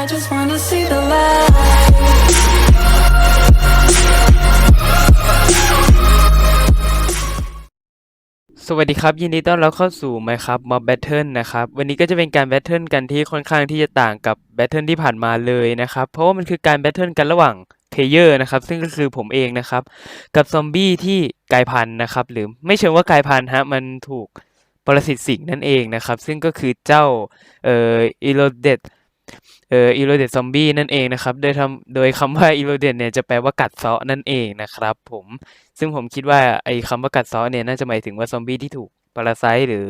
I just wanna see the light. สวัสดีครับ ยินดีต้อนรับเข้าสู่ Minecraft Mob Battle นะครับ วันนี้ก็จะเป็นการแบทเทิลกันที่ค่อนข้างที่จะต่างกับแบทเทิลที่ผ่านมาเลยนะครับ เพราะว่ามันคือการแบทเทิลกันระหว่างเพลเยอร์นะครับ ซึ่งก็คือผมเองนะครับ กับซอมบี้ที่กลายพันธุ์นะครับ หรือไม่เชิงว่ากลายพันธุ์ฮะ มันถูกปรสิตสิงนั่นเองนะครับ ซึ่งก็คือเจ้าเอ่ออีโรเดต เอ่ออีโรเดตซอมบี้นั่นเองนะครับ โดยทำโดยคำว่าอีโรเดตเนี่ยจะแปลว่ากัดเซาะนั่นเองนะครับผม ซึ่งผมคิดว่าไอ้คำว่ากัดเซาะเนี่ยน่าจะหมายถึงว่าซอมบี้ที่ถูกปรสิตหรือ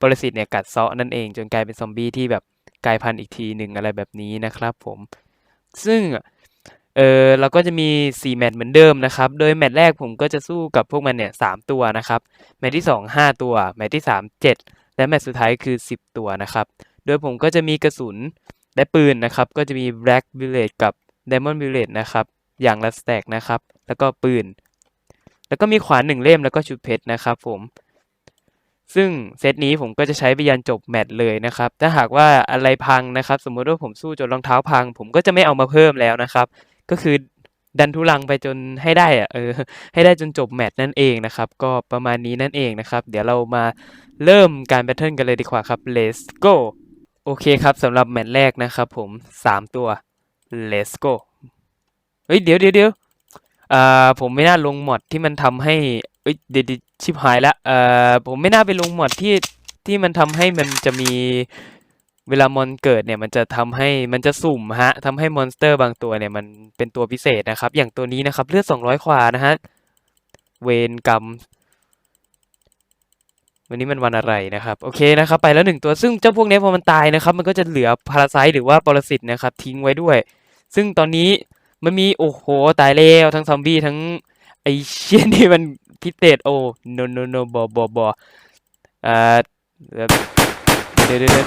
ปรสิตเนี่ยกัดเซาะนั่นเองจนกลายเป็นซอมบี้ที่แบบกลายพันธุ์อีกทีหนึ่งอะไรแบบนี้นะครับผม ซึ่งเออเราก็จะมี 4 แมตช์เหมือนเดิมนะครับ โดยแมตช์แรกผมก็จะสู้กับพวกมันเนี่ยสามตัวนะครับ แมตช์ที่สองห้าตัว แมตช์ที่สามเจ็ดและแมตช์สุดท้ายคือสิบตัวนะครับ โดยผมก็จะมีกระสุน และปืนนะครับก็จะมี Black Bullet กับ Diamond Bullet นะครับ อย่างละสแต็กนะครับ แล้วก็ปืน แล้วก็มีขวานหนึ่งเล่มแล้วก็ชุดเพชรนะครับผม ซึ่งเซตนี้ผมก็จะใช้ไปยันจบแมตช์เลยนะครับ ถ้าหากว่าอะไรพังนะครับ สมมติว่าผมสู้จนรองเท้าพัง ผมก็จะไม่เอามาเพิ่มแล้วนะครับ ก็คือดันทุลังไปจนให้ได้อะเออให้ได้จนจบแมตช์นั่นเองนะครับ ก็ประมาณนี้นั่นเองนะครับ เดี๋ยวเรามาเริ่มการแบทเทิลกันเลยดีกว่าครับ let's go โอเคครับสำหรับแมตช์แรกนะครับผมสามตัว let's go เฮ้ยเดี๋ยวเดี๋ยวเดี๋ยวอ่าผมไม่น่าลงมอดที่มันทำให้เอ้ยเดี๋ยวเดี๋ยวชิบหายละเอ่อผมไม่น่าไปลงมอดที่ที่มันทำให้มันจะมีเวลามอนเกิดเนี่ยมันจะทำให้มันจะสุ่มฮะทำให้มอนสเตอร์บางตัวเนี่ยมันเป็นตัวพิเศษนะครับ อย่างตัวนี้นะครับเลือด200ขวานะฮะเวนกรรม วันนี้มันวันอะไรนะครับโอเคนะครับไปแล้วหนึ่งตัวซึ่งเจ้าพวกนี้พอมันตายนะครับ มันก็จะเหลือพาราไซต์หรือว่าปรสิตนะครับ ทิ้งไว้ด้วย ซึ่งตอนนี้มันมีโอ้โหตายแล้วทั้งซอมบี้ทั้งไอเชี่ยนี่มันพิเศษโอ้ no no no บอบอบออ่าเดี๋ยวเดี๋ยวเดี๋ยวเดี๋ยว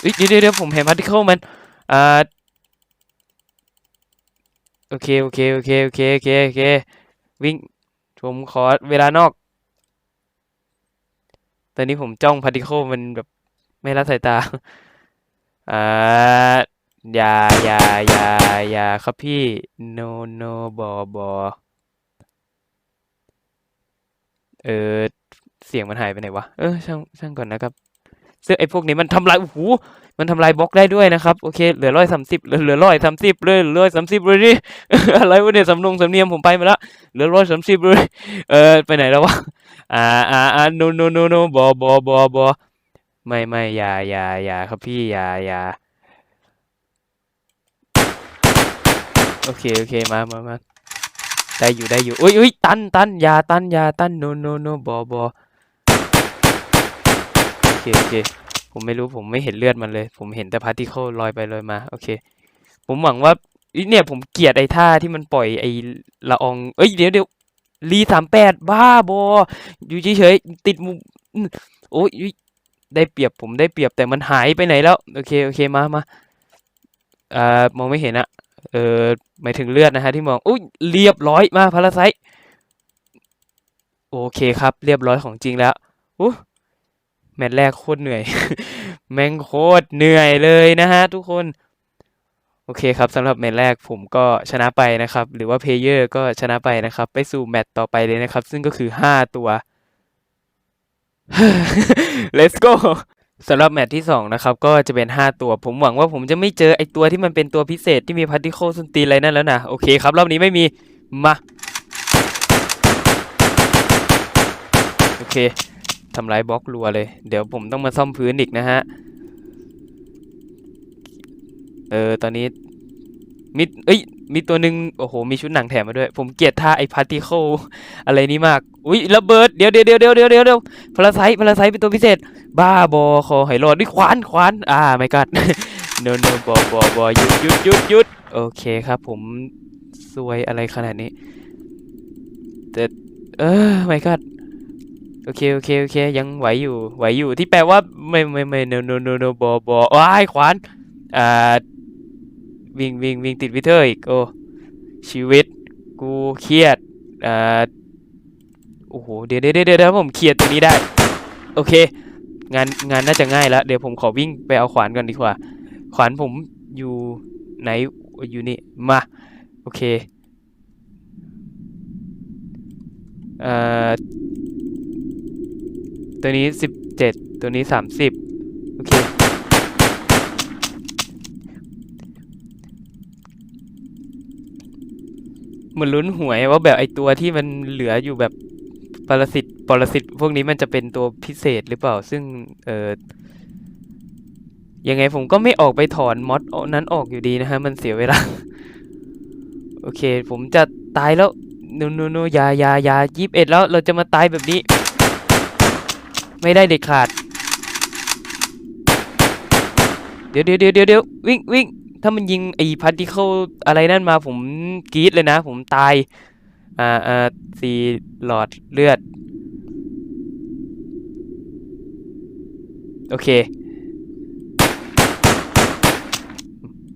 เอ้ยเดี๋ยวเดี๋ยวเดี๋ยวผมเห็นพาร์ติเคิลมันอ่าโอเคโอเคโอเคโอเคโอเคโอเควิ่งผมขอเวลานอก ตอนนี้ผมจ้องพาร์ติเคิลมันแบบไม่ละสายตาอ่าอย่าอย่าอย่าอย่าครับพี่ no no บอบอเออเสียงมันหายไปไหนวะ เออช่างช่างก่อนนะครับ ซึ่งไอ้พวกนี้มันทำลายโอ้โหมันทำลายบล็อกได้ด้วยนะครับโอเคเหลือร้อยสามสิบเหลือร้อยสามสิบเลยเหลือร้อยสามสิบเลยนี่อะไรวะเนี่ยสำนงสำเนียงผมไปมาแล้วเหลือร้อยสามสิบเลยเออไปไหนแล้ววะอ่าอ่าอ่า no no no no บอบอบอบอไม่ไม่อย่าอย่าอย่าครับพี่อย่าอย่าโอเคโอเคมามามาได้อยู่ได้อยู่อุ้ยอุ้ยตันตันอย่าตันอย่าตันโนโนโนบอบอ โอเคโอเค ผมไม่รู้ผมไม่เห็นเลือดมันเลย ผมเห็นแต่พาร์ติเคิลลอยไปลอยมาโอเค ผมหวังว่าเนี่ยผมเกลียดไอ้ท่าที่มันปล่อยไอ้ละออง เอ้ยเดี๋ยวเดี๋ยวรีสามแปดบ้าบอ อยู่เฉยๆติดมุมโอ้ยได้เปรียบผมได้เปรียบแต่มันหายไปไหนแล้ว โอเคโอเคมามาอ่ามองไม่เห็นอะเออหมายถึงเลือดนะฮะที่มองอุ้ยเรียบร้อยมาพาราไซโอเคครับ เรียบร้อยของจริงแล้วอู้ แมตช์แรกโคตรเหนื่อย แม่งโคตรเหนื่อยเลยนะฮะทุกคน โอเคครับสำหรับแมตช์แรกผมก็ชนะไปนะครับ หรือว่าเพลเยอร์ก็ชนะไปนะครับ ไปสู่แมตช์ต่อไปเลยนะครับ ซึ่งก็คือห้าตัว let's go สำหรับแมตช์ที่สองนะครับ ก็จะเป็นห้าตัว ผมหวังว่าผมจะไม่เจอไอตัวที่มันเป็นตัวพิเศษที่มีพาร์ติเคิลส้นตีอะไรนั่นแล้วนะ โอเคครับ รอบนี้ไม่มี มา โอเค ทำลายบล็อกรัวเลย เดี๋ยวผมต้องมาซ่อมพื้นอีกนะฮะ เออ ตอนนี้มีเอ้ย มีตัวหนึ่งโอ้โห มีชุดหนังแถมมาด้วย ผมเกลียดท่าไอพาร์ติเคิลอะไรนี้มาก อุ้ยระเบิด เดี๋ยวเดี๋ยวเดี๋ยวเดี๋ยวเดี๋ยวเดี๋ยวพลาไซพลาไซเป็นตัวพิเศษ บ้าบอคอหอยหลอดด้วยขวานขวาน อ่าไม่กัดโนโนบอบอบอหยุดหยุดหยุดหยุดโอเคครับ ผมซวยอะไรขนาดนี้แต่เออไม่กัด โอเค โอเค โอเค ยังไหวอยู่ ไหวอยู่ที่แปลว่าไม่ไม่ไม่โนโนโนโนบอบอว้ายขวานอ่าวิ่งวิ่งวิ่งติดวิเทอร์อีก โอ้ชีวิต กูเครียดอ่าโอ้โห เดี๋ยวเดี๋ยวเดี๋ยวเดี๋ยวผมเครียดตัวนี้ได้ โอเค งานงานน่าจะง่ายแล้ว เดี๋ยวผมขอวิ่งไปเอาขวานก่อนดีกว่า ขวานผมอยู่ไหนอยู่นี่ มา โอเคเอ่อ ตัวนี้สิบเจ็ดตัวนี้สามสิบโอเค เหมือนลุ้นหวยว่าแบบไอตัวที่มันเหลืออยู่แบบปรสิตปรสิตพวกนี้มันจะเป็นตัวพิเศษหรือเปล่า ซึ่งเออยังไงผมก็ไม่ออกไปถอนมอดนั้นออกอยู่ดีนะฮะ มันเสียเวลา โอเค ผมจะตายแล้วโนโนโนยายายายีิบเอ็ดแล้วเราจะมาตายแบบนี้ ไม่ได้เด็ดขาด เดี๋ยวเดี๋ยวเดี๋ยวเดี๋ยวเดี๋ยววิ่งวิ่งถ้ามันยิงไอ้พาร์ติเคิลอะไรนั่นมาผมกรี๊ดเลยนะ ผมตาย อ่าอ่าสี่หลอดเลือด โอเค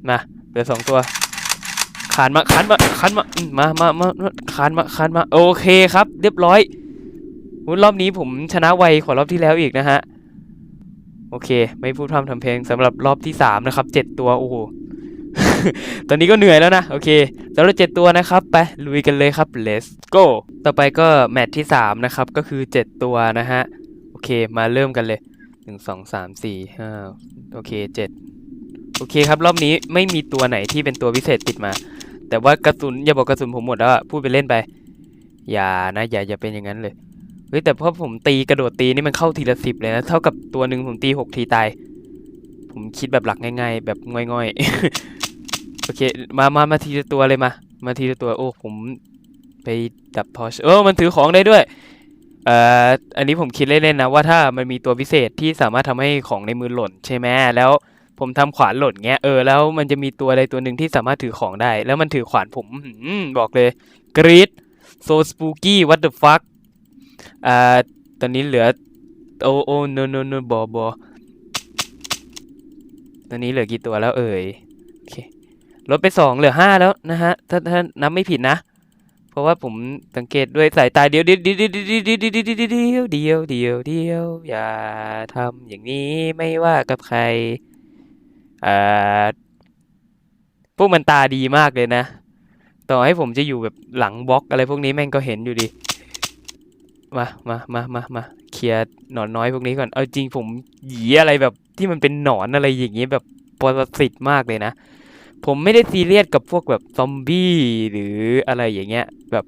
มาเหลือสองตัวขานมาขานมาขานมามามามาขานมาขานมา โอเคครับ เรียบร้อย รอบนี้ผมชนะไวกว่ารอบที่แล้วอีกนะฮะ โอเค ไม่พูดพร่ำทำเพลงสำหรับรอบที่สามนะครับเจ็ดตัวโอ้โหตอนนี้ก็เหนื่อยแล้วนะ โอเคสำหรับเจ็ดตัวนะครับ ไป ลุยกันเลยครับ let's go ต่อไปก็แมตช์ที่สามนะครับ ก็คือเจ็ดตัวนะฮะ โอเค มาเริ่มกันเลยหนึ่งสองสามสี่ห้าโอเคเจ็ดโอเคครับ รอบนี้ไม่มีตัวไหนที่เป็นตัวพิเศษติดมา แต่ว่ากระสุนอย่าบอกกระสุนผมหมดแล้วอะพูดไปเล่นไป อย่านะ อย่าอย่าเป็นอย่างนั้นเลย เฮ้ยแต่พอผมตีกระโดดตีนี่มันเข้าทีละสิบเลยนะเท่ากับตัวหนึ่งผมตีหกทีตาย ผมคิดแบบหลักง่ายๆ แบบง่อยๆ โอเค มามามาทีละตัวเลยมา มาทีละตัวโอ้ผมไปดับทอชเออมันถือของได้ด้วยเอ่ออันนี้ผมคิดเล่นๆนะว่าถ้ามันมีตัวพิเศษที่สามารถทำให้ของในมือหล่นใช่ไหมแล้วผมทำขวานหล่นเงี้ยเออแล้วมันจะมีตัวใดตัวหนึ่งที่สามารถถือของได้ แล้วมันถือขวานผมบอกเลยกรีด so spooky what the fuck อ่ อ่าตอนนี้เหลือ โอ้โอ้ no no no บอบอตอนนี้เหลือกี่ตัวแล้วเอ่ยโอเคลดไปสองเหลือห้าแล้วนะฮะ ถ้าถ้านับไม่ผิดนะ เพราะว่าผมสังเกตด้วยสายตาเดียวเดียวเดียวเดียวเดียวเดียวเดียวเดียวเดียวเดียวเดียวอย่าทำอย่างนี้ไม่ว่ากับใครอ่าพวกมันตาดีมากเลยนะ ต่อให้ผมจะอยู่แบบหลังบล็อกอะไรพวกนี้แม่งก็เห็นอยู่ดี มามามามามาเคลียร์หนอนน้อยพวกนี้ก่อน เอาจริงผมหยีอะไรแบบที่มันเป็นหนอนอะไรอย่างเงี้ยแบบปรสิตมากเลยนะ ผมไม่ได้ซีเรียสกับพวกแบบซอมบี้หรืออะไรอย่างเงี้ย แบบ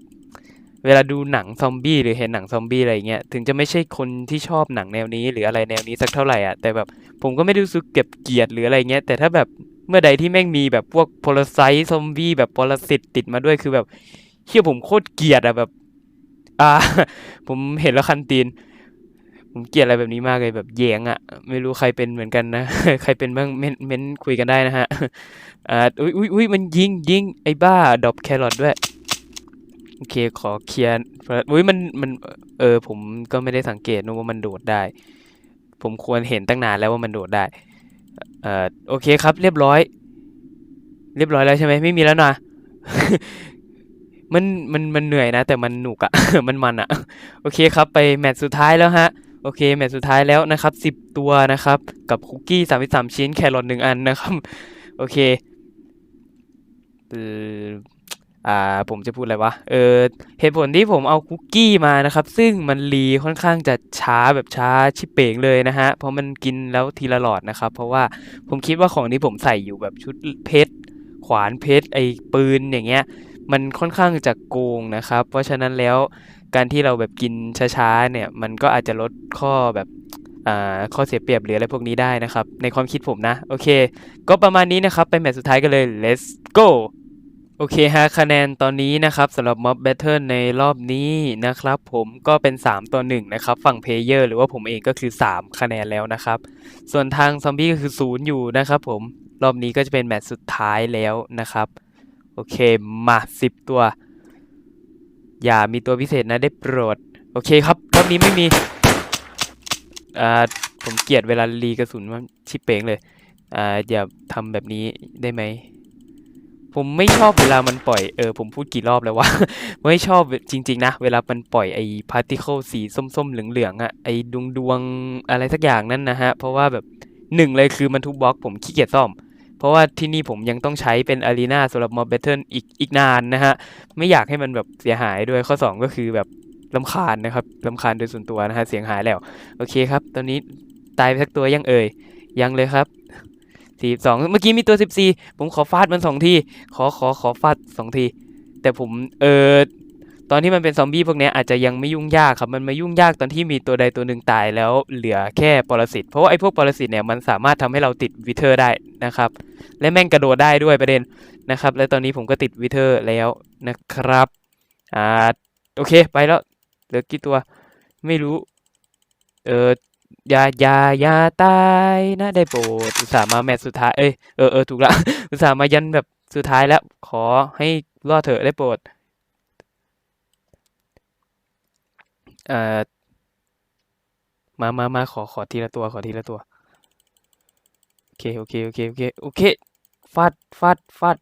เวลาดูหนังซอมบี้หรือเห็นหนังซอมบี้อะไรอย่างเงี้ย ถึงจะไม่ใช่คนที่ชอบหนังแนวนี้หรืออะไรแนวนี้สักเท่าไหร่อะ แต่แบบผมก็ไม่ได้รู้สึกเก็บเกลียดหรืออะไรเงี้ย แต่ถ้าแบบเมื่อใดที่แม่งมีแบบพวกโพลไซต์ซอมบี้แบบปรสิตติดมาด้วยคือแบบเชี่ยผมโคตรเกลียดอะแบบ อ่า ผมเห็นแล้วคันตีน ผมเกลียดอะไรแบบนี้มากเลยแบบแยงอะไม่รู้ใครเป็นเหมือนกันนะ ใครเป็นบ้างเม้นเม้นคุยกันได้นะฮะอ่าอุ้ยอุ้ยอุ้ยมันยิงยิงไอ้บ้าดอปแครอทด้วยโอเคขอเคลียร์อุ้ยมันมัน เออ ผมก็ไม่ได้สังเกตนะว่ามันโดดได้ ผมควรเห็นตั้งนานแล้วว่ามันโดดได้เอ่อโอเคครับ เรียบร้อย เรียบร้อยแล้วใช่ไหมไม่มีแล้วนะ มันมันมันเหนื่อยนะ แต่มันหนุกอะ มันมันอะโอเคครับไปแมตช์สุดท้ายแล้วฮะโอเคแมตช์สุดท้ายแล้วนะครับสิบตัวนะครับ กับคุกกี้สามสามชิ้นแครอทหนึ่งอันนะครับ โอเคเอออ่าผมจะพูดอะไรวะเออเหตุผลที่ผมเอาคุกกี้มานะครับ ซึ่งมันรีค่อนข้างจะช้าแบบช้าชิเป่งเลยนะฮะ เพราะมันกินแล้วทีละหลอดนะครับ เพราะว่าผมคิดว่าของที่ผมใส่อยู่แบบชุดเพชรขวานเพชรไอ้ปืนอย่างเงี้ย มันค่อนข้างจะโกงนะครับ เพราะฉะนั้นแล้วการที่เราแบบกินช้าๆเนี่ย มันก็อาจจะลดข้อแบบอ่าข้อเสียเปรียบหรืออะไรพวกนี้ได้นะครับ ในความคิดผมนะ โอเค ก็ประมาณนี้นะครับ ไปแมตช์สุดท้ายกันเลย let's go โอเคฮะคะแนนตอนนี้นะครับสำหรับ Mob Battle ในรอบนี้นะครับ ผมก็เป็น 3 ต่อ 1 นะครับ ฝั่งเพลเยอร์หรือว่าผมเองก็คือ 3 คะแนนแล้วนะครับ ส่วนทางซอมบี้ก็คือ 0 อยู่นะครับผมรอบนี้ก็จะเป็นแมตช์สุดท้ายแล้วนะครับ โอเค มาสิบตัว อย่ามีตัวพิเศษนะได้โปรด โอเคครับรอบนี้ไม่มีอ่าผมเกลียดเวลารีกระสุนมันชิบเป๋งเลย อ่าอย่าทำแบบนี้ได้ไหม ผมไม่ชอบเวลามันปล่อย เออ ผมพูดกี่รอบแล้ววะ ไม่ชอบจริง ๆ นะ เวลามันปล่อยไอ้พาร์ติเคิลสีส้มๆ เหลืองๆอะไอ้ดวงดวงๆอะไรสักอย่างนั่นนะฮะ เพราะว่าแบบหนึ่งเลยคือมันทุบบล็อก ผมขี้เกียจซ่อม เพราะว่าที่นี่ผมยังต้องใช้เป็นอารีนาสำหรับ Mob Battle อีกอีกนานนะฮะ ไม่อยากให้มันแบบเสียหายด้วยข้อ 2 ก็คือแบบลำคาญนะครับลำคาญโดยส่วนตัวนะฮะ เสียงหายแล้ว โอเคครับ ตอนนี้ตายไปสักตัวยังเอ่ย ยังเลยครับสี่สองเมื่อกี้มีตัวสิบสี่ผมขอฟาดมันสองที ขอขอขอฟาดสองที แต่ผมเออ ตอนที่มันเป็นซอมบี้พวกนี้อาจจะยังไม่ยุ่งยากครับ มันมายุ่งยากตอนที่มีตัวใดตัวหนึ่งตายแล้วเหลือแค่ปรสิต เพราะว่าไอ้พวกปรสิตเนี่ยมันสามารถทำให้เราติดวิเทอร์ได้นะครับ และแม่งกระโดดได้ด้วยประเด็นนะครับ และตอนนี้ผมก็ติดวิเทอร์แล้วนะครับอ่าโอเคไปแล้วเหลือกี่ตัวไม่รู้ เอออย่าอย่าอย่าตายนะได้โปรดอุตส่าห์มาแมตสุดท้ายเอ้ยเออเออถูกละอุตส่าห์มายันแบบสุดท้ายแล้วขอให้รอดเถอะได้โปรด เอ่อมามามาขอขอทีละตัวขอทีละตัว โอเค โอเค โอเค โอเค โอเค ฟาด ฟาด ฟาด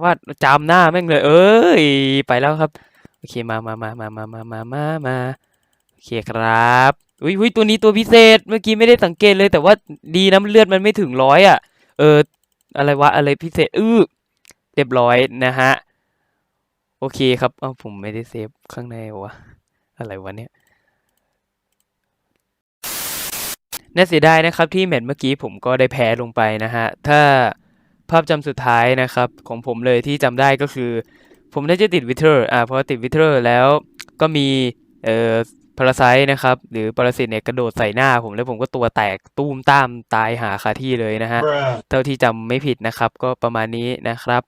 ฟาด จามหน้าแม่งเลย เอ้ย ไปแล้วครับ โอเค มามามามามามามามามาโอเคครับ อุ้ยอุ้ยตัวนี้ตัวพิเศษ เมื่อกี้ไม่ได้สังเกตเลย แต่ว่าดีนะเลือดมันไม่ถึงร้อยอะ เออ อะไรวะ อะไรพิเศษ อื้อ เรียบร้อยนะฮะ โอเคครับ เอ้าผมไม่ได้เซฟข้างในวะ อะไรวะเนี่ยน่าเสียดายนะครับที่แมตช์เมื่อกี้ผมก็ได้แพ้ลงไปนะฮะ ถ้าภาพจำสุดท้ายนะครับ ของผมเลยที่จำได้ก็คือ ผมน่าจะติดวิเทอร์อ่าพอติดวิเทอร์แล้วก็มีเอ่อพาราไซต์นะครับ หรือปรสิตเนี่ยกระโดดใส่หน้าผมแล้วผมก็ตัวแตกตูมตามตายหาคาที่เลยนะฮะ Bruh. เท่าที่จำไม่ผิดนะครับ ก็ประมาณนี้นะครับ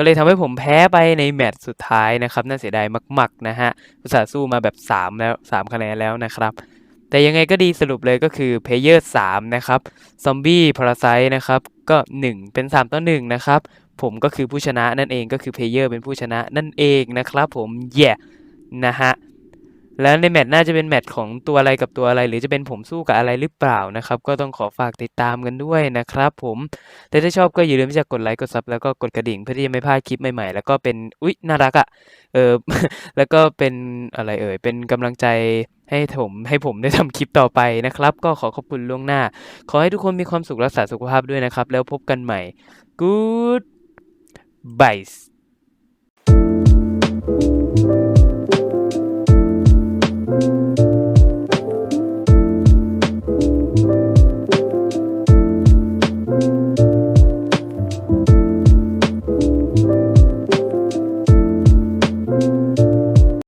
ก็เลยทำให้ผมแพ้ไปในแมตช์สุดท้ายนะครับ น่าเสียดายมากๆนะฮะอุตส่าห์สู้มาแบบ 3 แล้ว 3 คะแนนแล้วนะครับ แต่ยังไงก็ดีสรุปเลยก็คือเพเยอร์3นะครับซอมบี้พาราไซนะครับ ก็ 1 เป็น 3 ต่อ 1 นะครับ ผมก็คือผู้ชนะนั่นเองก็คือเพเยอร์เป็นผู้ชนะนั่นเองนะครับผมแย่นะฮะ แล้วในแมตช์น่าจะเป็นแมตช์ของตัวอะไรกับตัวอะไร หรือจะเป็นผมสู้กับอะไรหรือเปล่านะครับ ก็ต้องขอฝากติดตามกันด้วยนะครับผมแต่ถ้าชอบก็อย่าลืมที่จะกดไลค์กดซับแล้วก็กดกระดิ่งเพื่อที่จะไม่พลาดคลิปใหม่ๆ แล้วก็เป็นอุ๊ยน่ารักอะ่ะเออแล้วก็เป็นอะไรเอ่ยเป็นกำลังใจให้ผมให้ผมได้ทำคลิปต่อไปนะครับ ก็ขอขอบคุณล่วงหน้า ขอให้ทุกคนมีความสุขรักษาสุขภาพด้วยนะครับ แล้วพบกันใหม่ Good bye